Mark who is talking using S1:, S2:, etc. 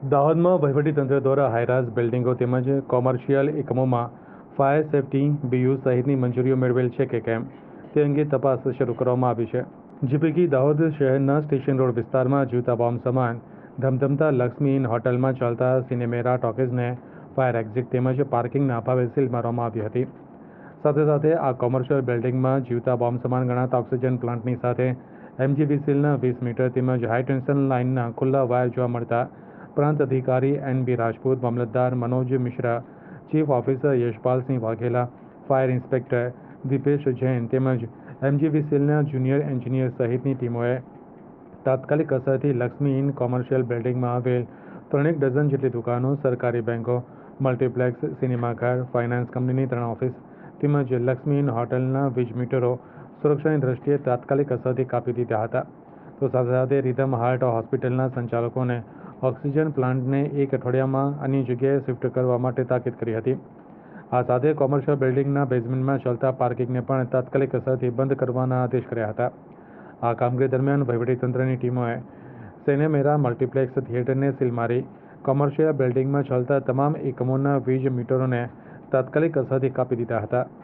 S1: દાહોદમાં વહીવટીતંત્ર દ્વારા હાઈરાઇઝ બિલ્ડિંગો તેમજ કોમર્શિયલ એકમોમાં ફાયર સેફટી બીયુ સહિતની મંજૂરીઓ મેળવેલ છે કે કેમ તે અંગે તપાસ શરૂ કરવામાં આવી છે. જે પૈકી દાહોદ શહેરના સ્ટેશન રોડ વિસ્તારમાં જીવતા બોમ્બ સમાન ધમધમતા લક્ષ્મી ઇન હોટલમાં ચાલતા સિનેમેરા ટોકીઝને ફાયર એક્ઝિટ તેમજ પાર્કિંગના અભાવે સીલ મારવામાં આવી હતી. સાથે સાથે આ કોમર્શિયલ બિલ્ડિંગમાં જીવતા બોમ્બ સમાન ગણાતા ઓક્સિજન પ્લાન્ટની સાથે એમજીવીસીએલના વીસ મીટર તેમજ હાઈ ટેન્શન લાઇનના ખુલ્લા વાયર જોવા મળતા પ્રાંત અધિકારી એન બી રાજપૂત, મામલતદાર Manoj Mishra, chief officer Yashpalsinh Vaghela, fire inspector Dipesh Jain તેમજ એમજીવીસીએલના જુનિયર એન્જિનિયર સહિતની ટીમોએ તાત્કાલિક અસરથી લક્ષ્મી ઇન કોમર્શિયલ બિલ્ડિંગમાં આવેલ ત્રણેક ડઝન જેટલી દુકાનો, સરકારી બેંકો, મલ્ટીપ્લેક્સ સિનેમાઘર ફાઇનાન્સ કંપનીની ત્રણ ઓફિસ તેમજ લક્ષ્મી ઇન હોટલના વીજ મીટરો સુરક્ષાની દ્રષ્ટિએ તાત્કાલિક અસરથી કાપી દીધા હતા. તો સાથે સાથે રીધમ હાર્ટ હોસ્પિટલના સંચાલકોને ઓક્સિજન પ્લાન્ટને એક અઠવાડિયામાં અન્ય જગ્યાએ શિફ્ટ કરવા માટે તાકીદ કરી હતી. આ સાથે કોમર્શિયલ બિલ્ડિંગના બેઝમેન્ટમાં ચાલતા પાર્કિંગને પણ તાત્કાલિક અસરથી બંધ કરવાના આદેશ કર્યા હતા. આ કામગીરી દરમિયાન વહીવટીતંત્રની ટીમોએ સેનેમેરા મલ્ટીપ્લેક્સ થિયેટરને સીલ મારી, કોમર્શિયલ બિલ્ડિંગમાં ચાલતા તમામ એકમોના વીજ મીટરોને તાત્કાલિક અસરથી કાપી દીધા હતા.